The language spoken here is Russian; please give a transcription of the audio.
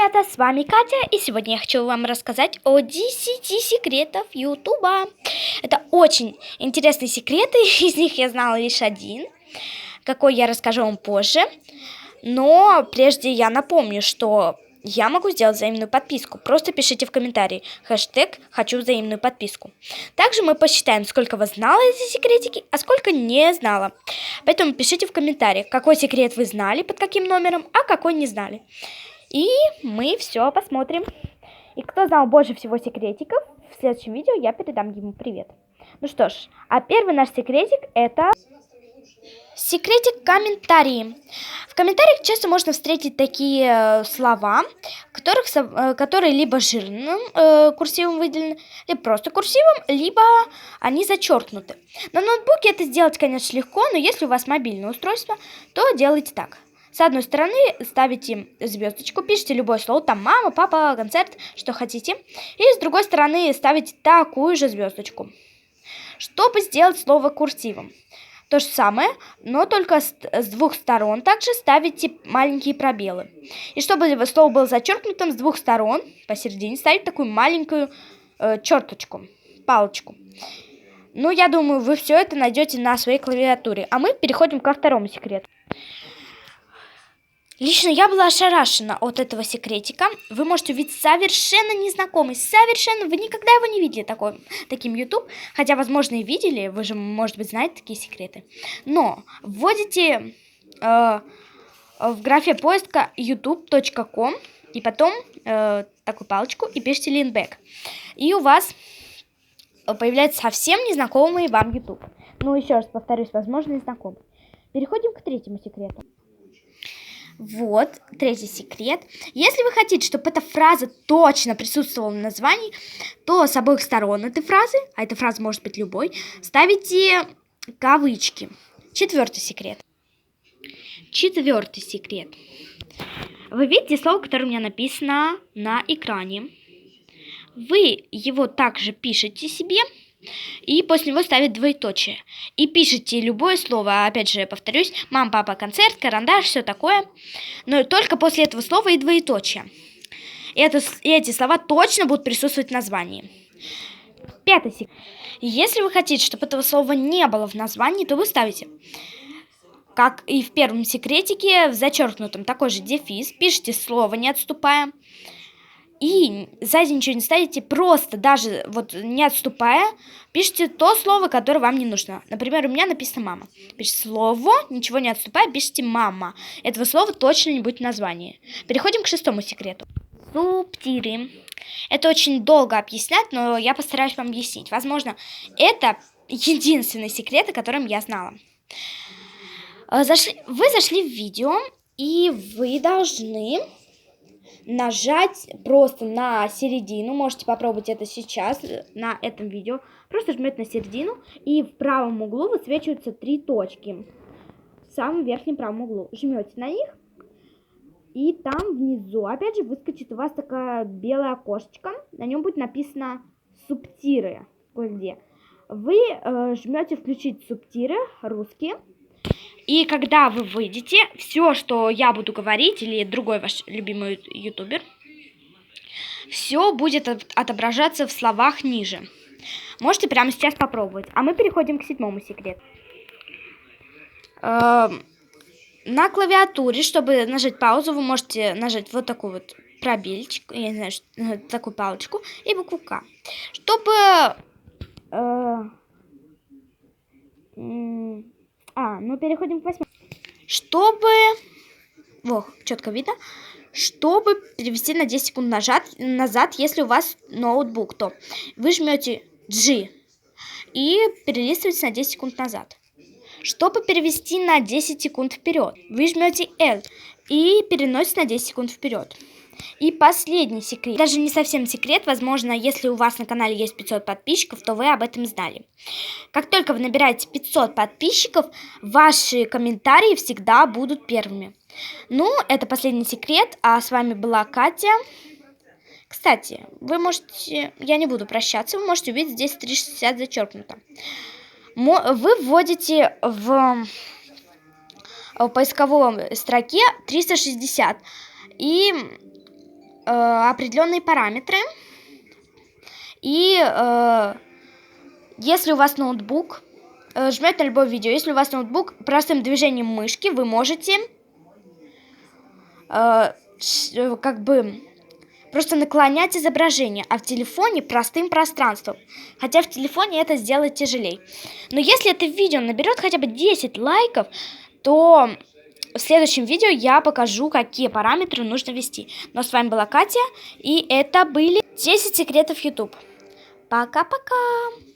ребята, с вами Катя, и сегодня я хочу вам рассказать о 10 секретов Ютуба. Это очень интересные секреты, из них я знала лишь один, какой я расскажу вам позже. Но прежде я напомню, что я могу сделать взаимную подписку. Просто пишите в комментарии хэштег «Хочу взаимную подписку». Также мы посчитаем, сколько вы знала эти секретики, а сколько не знала. Поэтому пишите в комментариях, какой секрет вы знали, под каким номером, а какой не знали. И мы все посмотрим. И кто знал больше всего секретиков, в следующем видео я передам ему привет. Ну что ж, а первый наш секретик это... Секретик комментарии. В комментариях часто можно встретить такие э, слова, которых, э, которые либо жирным э, курсивом выделены, либо просто курсивом, либо они зачеркнуты. На ноутбуке это сделать, конечно, легко, но если у вас мобильное устройство, то делайте так. С одной стороны ставите звездочку, пишите любое слово, там мама, папа, концерт, что хотите. И с другой стороны ставите такую же звездочку. Чтобы сделать слово курсивом. То же самое, но только с, с двух сторон также ставите маленькие пробелы. И чтобы слово было зачеркнутым с двух сторон, посередине ставить такую маленькую э, черточку, палочку. Ну, я думаю, вы все это найдете на своей клавиатуре. А мы переходим ко второму секрету. Лично я была ошарашена от этого секретика. Вы можете увидеть совершенно незнакомый, совершенно, вы никогда его не видели такой, таким YouTube, хотя, возможно, и видели, вы же, может быть, знаете такие секреты. Но вводите э, в графе поиска youtube.com и потом э, такую палочку и пишите линбэк. И у вас появляется совсем незнакомый вам YouTube. Ну, еще раз повторюсь, возможно, незнакомый. Переходим к третьему секрету. Вот, третий секрет. Если вы хотите, чтобы эта фраза точно присутствовала в названии, то с обоих сторон этой фразы, а эта фраза может быть любой, ставите кавычки. Четвертый секрет. Четвертый секрет. Вы видите слово, которое у меня написано на экране. Вы его также пишете себе и после него ставить двоеточие. И пишите любое слово, опять же, повторюсь, мам, папа, концерт, карандаш, все такое. Но только после этого слова и двоеточие. Это, эти слова точно будут присутствовать в названии. Пятый секрет. Если вы хотите, чтобы этого слова не было в названии, то вы ставите, как и в первом секретике, в зачеркнутом такой же дефис, пишите слово, не отступая. И сзади ничего не ставите, просто даже вот не отступая, пишите то слово, которое вам не нужно. Например, у меня написано «мама». Пишите слово, ничего не отступая, пишите «мама». Этого слова точно не будет в. Переходим к шестому секрету. Субтитры. Это очень долго объяснять, но я постараюсь вам объяснить. Возможно, это единственный секрет, о котором я знала. Э, зашли, вы зашли в видео, и вы должны нажать просто на середину. Можете попробовать это сейчас на этом видео. Просто жмете на середину, и в правом углу высвечиваются три точки. В самом верхнем правом углу. Жмете на них, и там внизу, опять же, выскочит у вас такая белая окошечко. На нем будет написано субтитры. Кое-где. Вы э, жмете включить субтитры русские. И когда вы выйдете, все, что я буду говорить, или другой ваш любимый ютубер, все будет отображаться в словах ниже. Можете прямо сейчас попробовать. А мы переходим к седьмому секрету. Эм, на клавиатуре, чтобы нажать паузу, вы можете нажать вот такую вот пробельчик, я не знаю, э, такую палочку, и букву К. Чтобы... Э, а, ну переходим к восьмому. Чтобы... Во, четко видно. Чтобы перевести на 10 секунд назад, назад, если у вас ноутбук, то вы жмете G и перелистываете на 10 секунд назад. Чтобы перевести на 10 секунд вперед, вы жмете L и переносите на 10 секунд вперед. И последний секрет, даже не совсем секрет, возможно, если у вас на канале есть 500 подписчиков, то вы об этом знали. Как только вы набираете 500 подписчиков, ваши комментарии всегда будут первыми. Ну, это последний секрет, а с вами была Катя. Кстати, вы можете, я не буду прощаться, вы можете увидеть здесь 360 зачеркнуто. Вы вводите в, в поисковом строке 360 и определенные параметры. И э, если у вас ноутбук, э, жмет на любое видео. Если у вас ноутбук, простым движением мышки вы можете э, как бы просто наклонять изображение, а в телефоне простым пространством. Хотя в телефоне это сделать тяжелее. Но если это видео наберет хотя бы 10 лайков, то в следующем видео я покажу, какие параметры нужно ввести. Но с вами была Катя, и это были 10 секретов YouTube. Пока-пока!